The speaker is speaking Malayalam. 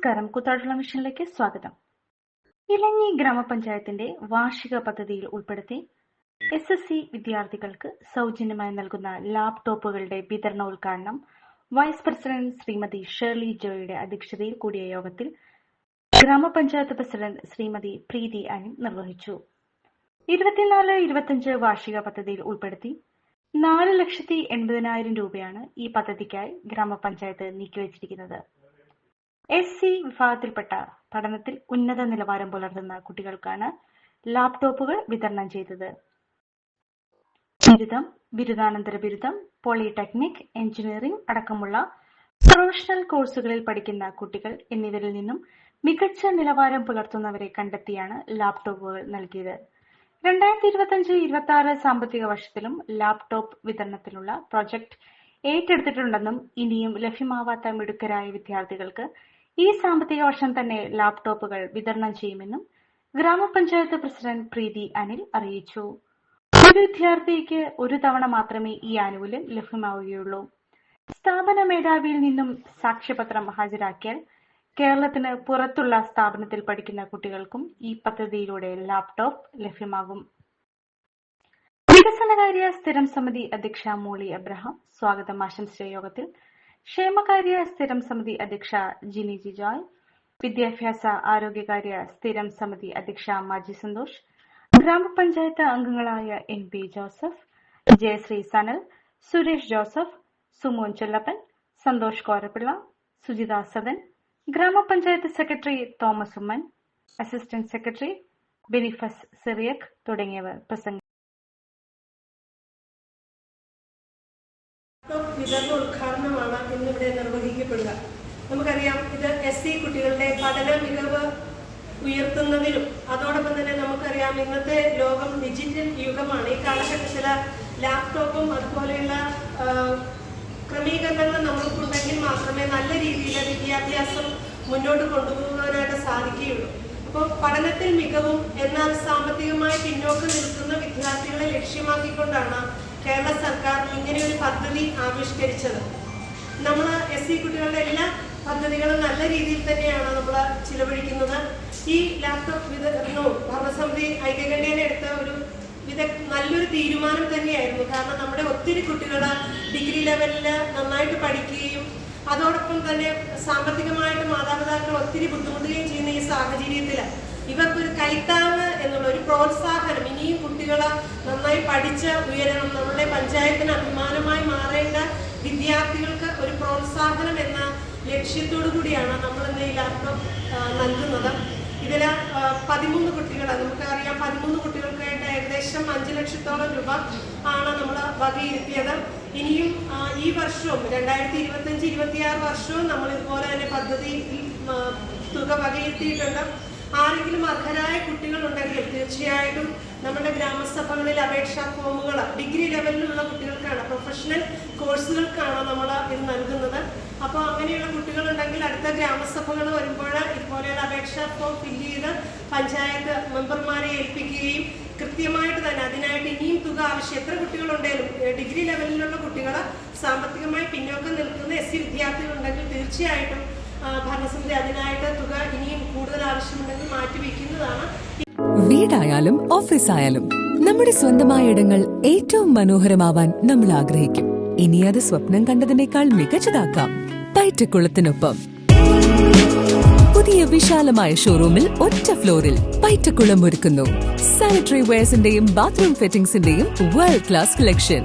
നമസ്കാരം. കുത്താടുള്ള മിഷനിലേക്ക് സ്വാഗതം. ഇലഞ്ഞി ഗ്രാമപഞ്ചായത്തിന്റെ വാർഷിക പദ്ധതിയിൽ ഉൾപ്പെടുത്തി എസ് എസ് സി വിദ്യാർത്ഥികൾക്ക് സൗജന്യമായി നൽകുന്ന ലാപ്ടോപ്പുകളുടെ വിതരണോദ്ഘാടനം വൈസ് പ്രസിഡന്റ് ശ്രീമതി ഷേർലി ജോയിയുടെ അധ്യക്ഷതയിൽ കൂടിയ യോഗത്തിൽ ഗ്രാമപഞ്ചായത്ത് പ്രസിഡന്റ് ശ്രീമതി പ്രീതി അനിൽ നിർവഹിച്ചു. ഇരുപത്തിനാല് ഇരുപത്തിയഞ്ച് വാർഷിക പദ്ധതിയിൽ ഉൾപ്പെടുത്തി നാല് ലക്ഷത്തി എൺപതിനായിരം രൂപയാണ് ഈ പദ്ധതിക്കായി ഗ്രാമപഞ്ചായത്ത് നീക്കിവച്ചിരിക്കുന്നത്. എസ് സി വിഭാഗത്തിൽപ്പെട്ട പഠനത്തിൽ ഉന്നത നിലവാരം പുലർത്തുന്ന കുട്ടികൾക്കാണ് ലാപ്ടോപ്പുകൾ വിതരണം ചെയ്തത്. ബിരുദം ബിരുദാനന്തര ബിരുദം പോളിടെക്നിക് എഞ്ചിനീയറിംഗ് അടക്കമുള്ള പ്രൊഫഷണൽ കോഴ്സുകളിൽ പഠിക്കുന്ന കുട്ടികൾ എന്നിവരിൽ നിന്നും മികച്ച നിലവാരം പുലർത്തുന്നവരെ കണ്ടെത്തിയാണ് ലാപ്ടോപ്പുകൾ നൽകിയത്. രണ്ടായിരത്തി ഇരുപത്തിയഞ്ച് ഇരുപത്തി ആറ് സാമ്പത്തിക വർഷത്തിലും ലാപ്ടോപ്പ് വിതരണത്തിനുള്ള പ്രൊജക്ട് ഏറ്റെടുത്തിട്ടുണ്ടെന്നും ഇനിയും ലഭ്യമാവാത്ത മിടുക്കരായ വിദ്യാർത്ഥികൾക്ക് ഈ സാമ്പത്തിക വർഷം തന്നെ ലാപ്ടോപ്പുകൾ വിതരണം ചെയ്യുമെന്നും ഗ്രാമപഞ്ചായത്ത് പ്രസിഡന്റ് പ്രീതി അനിൽ അറിയിച്ചു. ഒരു വിദ്യാർത്ഥിക്ക് ഒരു തവണ മാത്രമേ ഈ ആനുകൂല്യം ലഭ്യമാവുകയുള്ളൂ. സ്ഥാപന മേധാവിയിൽ നിന്നും സാക്ഷ്യപത്രം ഹാജരാക്കിയാൽ കേരളത്തിന് പുറത്തുള്ള സ്ഥാപനത്തിൽ പഠിക്കുന്ന കുട്ടികൾക്കും ഈ പദ്ധതിയിലൂടെ ലാപ്ടോപ്പ് ലഭ്യമാകും. വികസനകാര്യ സ്ഥിരം സമിതി അധ്യക്ഷ മോളി അബ്രഹാം സ്വാഗതം. ആശംസിച്ച യോഗത്തിൽ ക്ഷേമകാര്യ സ്ഥിരം സമിതി അധ്യക്ഷ ജിനി ജി ജോയ്. വിദ്യാഭ്യാസ ആരോഗ്യകാര്യ സ്ഥിരം സമിതി അധ്യക്ഷ മാജി സന്തോഷ്. ഗ്രാമപഞ്ചായത്ത് അംഗങ്ങളായ N P Joseph Jayasree Sanal Suresh Joseph Sumon Chellappan Santhosh Korappilla Sujitha Sadan ഗ്രാമപഞ്ചായത്ത് secretary Thomas Oommen assistant secretary Benifus Cyriac തുടങ്ങിയവർ പ്രസംഗിച്ചു ഉദ്ഘാടനമാണ് ഇന്നിവിടെ നിർവഹിക്കപ്പെടുക. നമുക്കറിയാം ഇത് എസ് സി കുട്ടികളുടെ പഠന മികവ് ഉയർത്തുന്നതിനും അതോടൊപ്പം തന്നെ നമുക്കറിയാം ഇന്നത്തെ ലോകം ഡിജിറ്റൽ യുഗമാണ്. ഈ കാലഘട്ടത്തിൽ ലാപ്ടോപ്പും അതുപോലെയുള്ള ക്രമീകരണങ്ങൾ നമ്മൾക്കുണ്ടെങ്കിൽ മാത്രമേ നല്ല രീതിയിൽ വിദ്യാഭ്യാസം മുന്നോട്ട് കൊണ്ടുപോകാനായിട്ട് സാധിക്കുകയുള്ളൂ. അപ്പോൾ പഠനത്തിൽ മികവും എന്നാൽ സാമ്പത്തികമായി പിന്നോക്കം നിൽക്കുന്ന വിദ്യാർത്ഥികളെ ലക്ഷ്യമാക്കിക്കൊണ്ടാണ് കേരള സർക്കാർ ഇങ്ങനെ ഒരു പദ്ധതി ആവിഷ്കരിച്ചത്. നമ്മൾ എസ് സി കുട്ടികളുടെ എല്ലാ പദ്ധതികളും നല്ല രീതിയിൽ തന്നെയാണ് നമ്മൾ ചിലവഴിക്കുന്നത്. ഈ ലാപ്ടോപ്പ് വിതരണവും ഭരണസമിതി ഐക്യകണ്ഠേന എടുത്ത ഒരു വിദ നല്ലൊരു തീരുമാനം തന്നെയായിരുന്നു. കാരണം നമ്മുടെ ഒത്തിരി കുട്ടികൾ ഡിഗ്രി ലെവലിൽ നന്നായിട്ട് പഠിക്കുകയും അതോടൊപ്പം തന്നെ സാമ്പത്തികമായിട്ട് മാതാപിതാക്കൾ ഒത്തിരി ബുദ്ധിമുട്ടുകയും ചെയ്യുന്ന ഈ സാഹചര്യത്തിൽ ഇവർക്കൊരു കൈത്താങ് എന്നുള്ള ഒരു പ്രോത്സാഹനം ഇനിയും കുട്ടികൾ നന്നായി പഠിച്ച് ഉയരണം നമ്മുടെ പഞ്ചായത്തിന് അഭിമാനമായി മാറേണ്ട വിദ്യാർത്ഥികൾക്ക് ഒരു പ്രോത്സാഹനം എന്ന ലക്ഷ്യത്തോടു കൂടിയാണ് നമ്മൾ ഇന്ന് ഈ ലാപ്ടോപ്പ് നൽകുന്നത്. ഇതിൽ പതിമൂന്ന് കുട്ടികൾ നമുക്കറിയാം പതിമൂന്ന് കുട്ടികൾക്കായിട്ട് ഏകദേശം അഞ്ച് ലക്ഷത്തോളം രൂപ ആണ് നമ്മൾ വകയിരുത്തിയത്. ഇനിയും ഈ വർഷവും രണ്ടായിരത്തി ഇരുപത്തഞ്ച് ഇരുപത്തിയാറ് വർഷവും നമ്മൾ ഇതുപോലെ തന്നെ പദ്ധതിയിൽ തുക വകയിരുത്തിയിട്ടുണ്ട്. ആരെങ്കിലും അർഹരായ കുട്ടികളുണ്ടെങ്കിൽ തീർച്ചയായിട്ടും നമ്മുടെ ഗ്രാമസഭകളിൽ അപേക്ഷാ ഫോമുകൾ ഡിഗ്രി ലെവലിലുള്ള കുട്ടികൾക്കാണ് പ്രൊഫഷണൽ കോഴ്സുകൾക്കാണ് നമ്മൾ ഇത് നൽകുന്നത്. അപ്പോൾ അങ്ങനെയുള്ള കുട്ടികളുണ്ടെങ്കിൽ അടുത്ത ഗ്രാമസഭകൾ വരുമ്പോൾ ഇതുപോലെയുള്ള അപേക്ഷാ ഫോം ഫില്ല് ചെയ്ത് പഞ്ചായത്ത് മെമ്പർമാരെ ഏൽപ്പിക്കുകയും കൃത്യമായിട്ട് തന്നെ അതിനായിട്ട് ഇനിയും തുക ആവശ്യം എത്ര കുട്ടികളുണ്ടെങ്കിലും ഡിഗ്രി ലെവലിലുള്ള കുട്ടികൾ സാമ്പത്തികമായി പിന്നോക്കം നിൽക്കുന്ന എസ് സി വിദ്യാർത്ഥികളുണ്ടെങ്കിൽ തീർച്ചയായിട്ടും ഭരണസമിതി അതിനായിട്ട് തുക ഇനിയും കൂടുതൽ ആവശ്യമുണ്ടെങ്കിൽ മാറ്റിവെക്കുന്നതാണ്. വീടായാലും ഓഫീസായാലും നമ്മുടെ സ്വന്തമായ ഇടങ്ങൾ ഏറ്റവും മനോഹരമാവാൻ നമ്മൾ ആഗ്രഹിക്കും. ഇനി അത് സ്വപ്നം കണ്ടതിനേക്കാൾ മികച്ചതാക്കാം. പൈറ്റക്കുളത്തിനൊപ്പം. പുതിയ വിശാലമായ ഷോറൂമിൽ ഒറ്റ ഫ്ലോറിൽ പൈറ്റക്കുളം ഒരുക്കുന്നു. സാനിറ്ററി വെയർസിന്റെയും ബാത്റൂം ഫിറ്റിംഗ്സിന്റെയും വേൾഡ് ക്ലാസ് കളക്ഷൻ